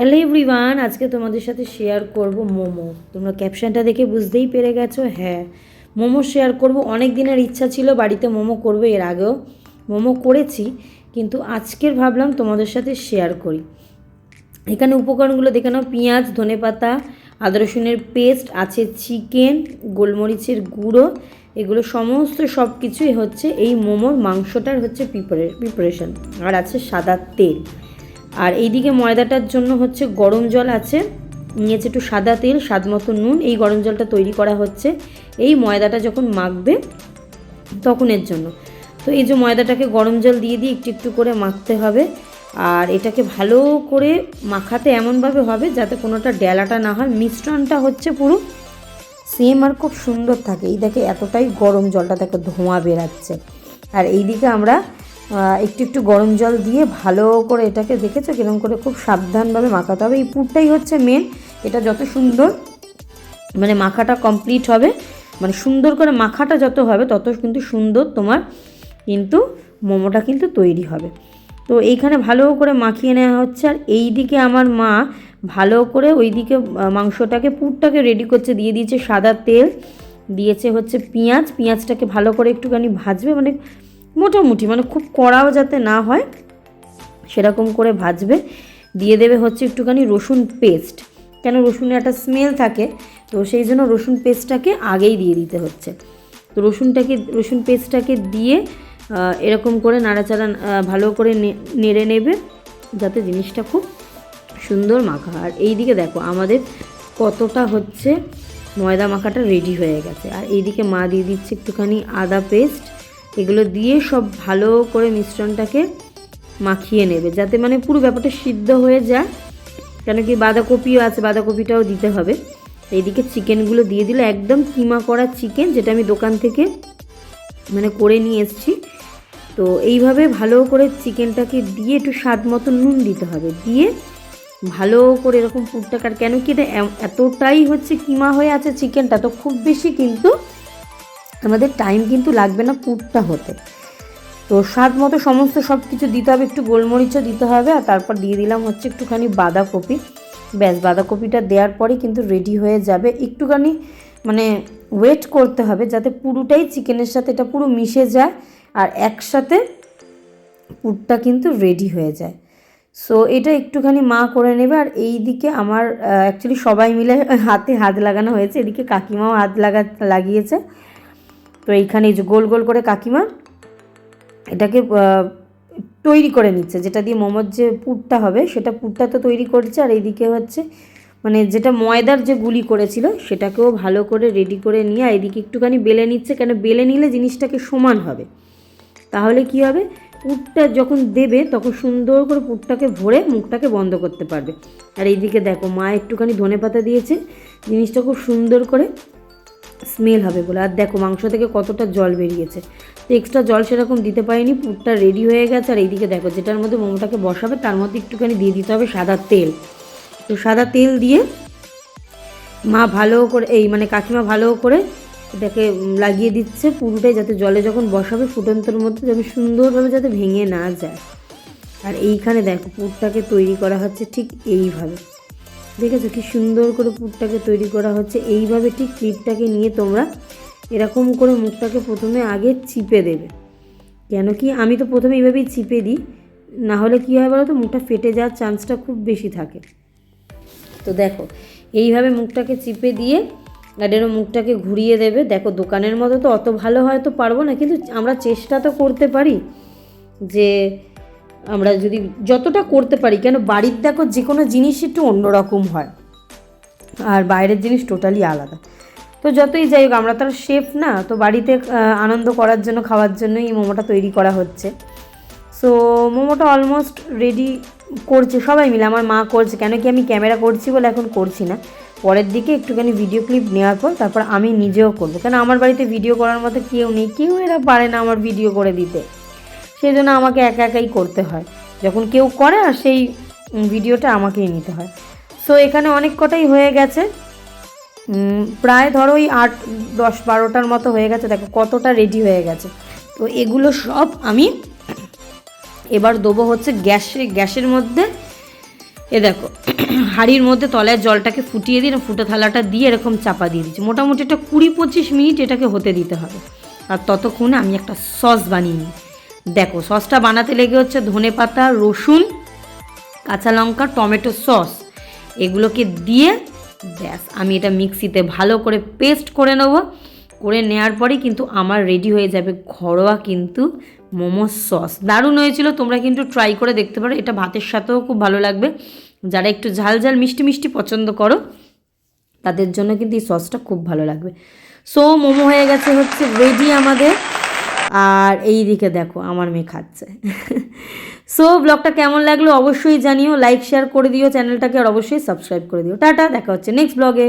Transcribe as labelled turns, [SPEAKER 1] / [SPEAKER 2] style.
[SPEAKER 1] Hello everyone আজকে তোমাদের সাথে শেয়ার করব মোমো। তোমরা ক্যাপশনটা দেখে বুঝতেই পেরে গেছো হ্যাঁ। মোমো শেয়ার করব অনেক দিনের ইচ্ছা ছিল বাড়িতে মোমো করবে এর আগেও। মোমো করেছি, কিন্তু আজকের ভাবলাম তোমাদের সাথে শেয়ার করি। এখানে উপকরণগুলো দেখে নাও, পেঁয়াজ ধনেপাতা আদা রসুনের পেস্ট আছে চিকেন গোলমরিচের গুঁড়ো, এগুলো সমস্ত সব কিছুই হচ্ছে এই মোমোর মাংসটার হচ্ছে প্রিপারে প্রিপারেশন আর আছে সাদা তেল। আর এইদিকে ময়দাটার জন্য হচ্ছে গরম জল আছে। নিয়েছে একটু সাদা তেল, স্বাদ মতো নুন। এই গরম জলটা তৈরি করা হচ্ছে এই ময়দাটা যখন মাখবে তখন এর জন্য। তো এই যে ময়দাটাকে গরম জল দিয়ে দিয়ে একটু একটু করে মাখতে হবে। আর এটাকে ভালো করে মাখাতে এমনভাবে হবে যাতে কোনোটা ডেলাটা না হয়। মিশ্রণটা হচ্ছে পুরো সেম আর খুব সুন্দর থাকে। এই দেখে এতটাই গরম জলটা দেখে ধোঁয়া বেরাচ্ছে। আর এইদিকে আমরা একটু একটু গরম জল দিয়ে ভালো করে এটাকে দেখেছ কীরকম করে খুব সাবধানভাবে মাখাতে হবে? এই পুরটাই হচ্ছে মেন এটা যত সুন্দর মানে মাখাটা কমপ্লিট হবে। মানে সুন্দর করে মাখাটা যত হবে তত কিন্তু সুন্দর তোমার কিন্তু মোমোটা কিন্তু তৈরি হবে। তো এইখানে ভালো করে মাখিয়ে নেওয়া হচ্ছে। আর এই দিকে আমার মা ভালো করে ওইদিকে আহ, মাংসটাকে পুরটাকে রেডি করছে। দিয়ে দিয়েছে সাদা তেল দিয়েছে হচ্ছে পেঁয়াজ। পেঁয়াজটাকে ভালো করে একটুখানি ভাজবে। মানে মোটামুটি মানে খুব কড়াও যাতে না হয়, সেরকম করে ভাজবে। দিয়ে দেবে হচ্ছে একটুখানি রসুন পেস্ট। কেন রসুনের একটা স্মেল থাকে, তো সেই জন্য রসুন পেস্টটাকে আগেই দিয়ে দিতে হচ্ছে। তো রসুনটাকে, রসুন পেস্টটাকে দিয়ে এরকম করে নাড়াচাড়া ভালো করে নেড়ে নেবে, যাতে জিনিসটা খুব সুন্দর মাখা। আর এইদিকে দেখো, আমাদের কতটা হচ্ছে ময়দা মাখাটা রেডি হয়ে গেছে। আর এইদিকে মা দিয়ে দিচ্ছে একটুখানি আদা পেস্ট এগুলো দিয়ে সব ভালো করে মিশ্রণটাকে মাখিয়ে নেবে, যাতে মানে পুরো ব্যাপারটা সিদ্ধ হয়ে যায়। কেন কি বাঁধাকপিও আছে, বাঁধাকপিটাও দিতে হবে। এইদিকে চিকেনগুলো দিয়ে দিলে একদম কিমা করা চিকেন, যেটা আমি দোকান থেকে মানে করে নিয়ে এসেছি। তো এইভাবে ভালো করে চিকেনটাকে দিয়ে একটু স্বাদ মতো নুন দিতে হবে। দিয়ে ভালো করে এরকম পুরটা কাট কেন কি এটা এতটাই হচ্ছে কিমা হয়ে আছে চিকেনটা, তো খুব বেশি কিন্তু আমাদের টাইম কিন্তু লাগবে না পুরটা হতে। তো স্বাদ মতো সমস্ত সব কিছু দিতে হবে, একটু গোলমরিচও দিতে হবে আর তারপর দিয়ে দিলাম হচ্ছে একটুখানি বাঁধাকপি। ব্যাস, বাঁধাকপিটা দেওয়ার পরে কিন্তু রেডি হয়ে যাবে। একটুখানি মানে ওয়েট করতে হবে যাতে পুরোটাই চিকেনের সাথে এটা পুরো মিশে যায় আর একসাথে পুরটা কিন্তু রেডি হয়ে যায়। সো এটা একটুখানি মা করে নেবে আর এই দিকে আমার অ্যাকচুয়ালি সবাই মিলে হাতে হাত লাগানো হয়েছে, এদিকে কাকিমাও হাত লাগা, লাগিয়েছে। তো এইখানে এই যে গোল গোল করে কাকিমা এটাকে তৈরি করে নিচ্ছে। যেটা দিয়ে মোমোর যে পুরটা হবে, সেটা পুরটা তো তৈরি করছে। আর এইদিকে হচ্ছে মানে যেটা ময়দার যে গুলি করেছিল, সেটাকেও ভালো করে রেডি করে নিয়ে এদিকে একটুখানি বেলে নিচ্ছে। কেন? বেলে নিলে জিনিসটাকে সমান হবে। তাহলে কি হবে? পুরটা যখন দেবে, তখন সুন্দর করে পুরটাকে ভরে মুখটাকে বন্ধ করতে পারবে। আর এইদিকে দেখো, মা একটুখানি ধনে পাতা দিয়েছে। জিনিসটা খুব সুন্দর করে স্মেল হবে বলে। আর দেখো, মাংস থেকে কতটা জল বেরিয়েছে। তো এক্সট্রা জল সেরকম দিতে পারিনি, পুরটা রেডি হয়ে গেছে। আর এইদিকে দেখো, যেটার মধ্যে মোমোটাকে বসাবে, তার মধ্যে একটুখানি দিয়ে দিতে হবে সাদা তেল। তো সাদা তেল দিয়ে মা ভালো করে, এই মানে কাকিমা ভালো করে এটাকে লাগিয়ে দিচ্ছে পুরোটাই, যাতে জলে যখন বসাবে ফুটন্তর মধ্যে যাতে সুন্দরভাবে যাতে ভেঙে না যায়। আর এইখানে দেখো, পুরটাকে তৈরি করা হচ্ছে ঠিক এইভাবে। দেখেছ কি সুন্দর করে পুরটাকে তৈরি করা হচ্ছে। এইভাবে ঠিক ক্লিপটাকে নিয়ে তোমরা এরকম করে মুখটাকে প্রথমে আগে চিপে দেবে। কেন কি আমি তো প্রথমে এইভাবেই চিপে দিই, না হলে কী হয় বলো তো মুখটা ফেটে যাওয়ার চান্সটা খুব বেশি থাকে। তো দেখো, এইভাবে মুখটাকে চিপে দিয়ে গাডেরও মুখটাকে ঘুরিয়ে দেবে। দেখো, দোকানের মতো তো অত ভালো হয়তো পারব না, কিন্তু আমরা চেষ্টা তো করতে পারি যে আমরা যদি যতটা করতে পারি, কেন বাড়ির দেখো যে কোনো জিনিস একটু অন্যরকম হয়। আর বাইরের জিনিস টোটালি আলাদা। তো যতই যাই হোক, আমরা তো আর শেফ না, তো বাড়িতে আনন্দ করার জন্য, খাওয়ার জন্যই এই মোমোটা তৈরি করা হচ্ছে। সো মোমোটা অলমোস্ট রেডি করছে, সবাই মিলে। আমার মা করছে, কেন কি আমি ক্যামেরা করছি বলে এখন করছি না। পরের দিকে একটুখানি ভিডিও ক্লিপ নেওয়ার পর, তারপর আমি নিজেও করব। কেন আমার বাড়িতে ভিডিও করার মতো কেউ নেই, কেউ এরা পারে না আমার ভিডিও করে দিতে। সেই জন্য আমাকে একা একাই করতে হয়। যখন কেউ করে আর সেই ভিডিওটা আমাকেই নিতে হয়। সো এখানে অনেক কটাই হয়ে গেছে। প্রায় ধরো ওই আট, দশ, বারোটার মতো হয়ে গেছে। দেখো কতটা রেডি হয়ে গেছে। তো এগুলো সব আমি এবার দেবো হচ্ছে গ্যাসে, গ্যাসের মধ্যে। এ দেখো, হাঁড়ির মধ্যে তলায় জলটাকে ফুটিয়ে দিন ফুটো থালাটা দিয়ে এরকম চাপা দিয়ে দিচ্ছি। মোটামুটি একটা কুড়ি পঁচিশ মিনিট এটাকে হতে দিতে হবে। আর ততক্ষণে আমি একটা সস বানিয়ে নিই। দেখো, সসটা বানাতে লেগে হচ্ছে ধনে পাতা, রসুন, কাঁচা লঙ্কা, টমেটো সস। এগুলোকে দিয়ে ব্যাস, আমি এটা মিক্সিতে ভালো করে পেস্ট করে নেব। করে নেওয়ার পরেই কিন্তু আমার রেডি হয়ে যাবে ঘরোয়া কিন্তু মোমো সস। দারুণ হয়েছিল, তোমরা কিন্তু ট্রাই করে দেখতে পারো। এটা ভাতের সাথেও খুব ভালো লাগবে। যারা একটু ঝাল ঝাল, মিষ্টি মিষ্টি পছন্দ করো, তাদের জন্য কিন্তু এই সসটা খুব ভালো লাগবে। সো মোমো হয়ে গেছে হচ্ছে রেডি আমাদের। আর এই দিকে দেখো আমার মেয়ে খাচ্ছে। সো ব্লগটা কেমন লাগল অবশ্যই জানিও লাইক শেয়ার করে দিও চ্যানেলটাকে আর অবশ্যই সাবস্ক্রাইব করে দিও। টাটা, দেখা হচ্ছে নেক্সট ব্লগে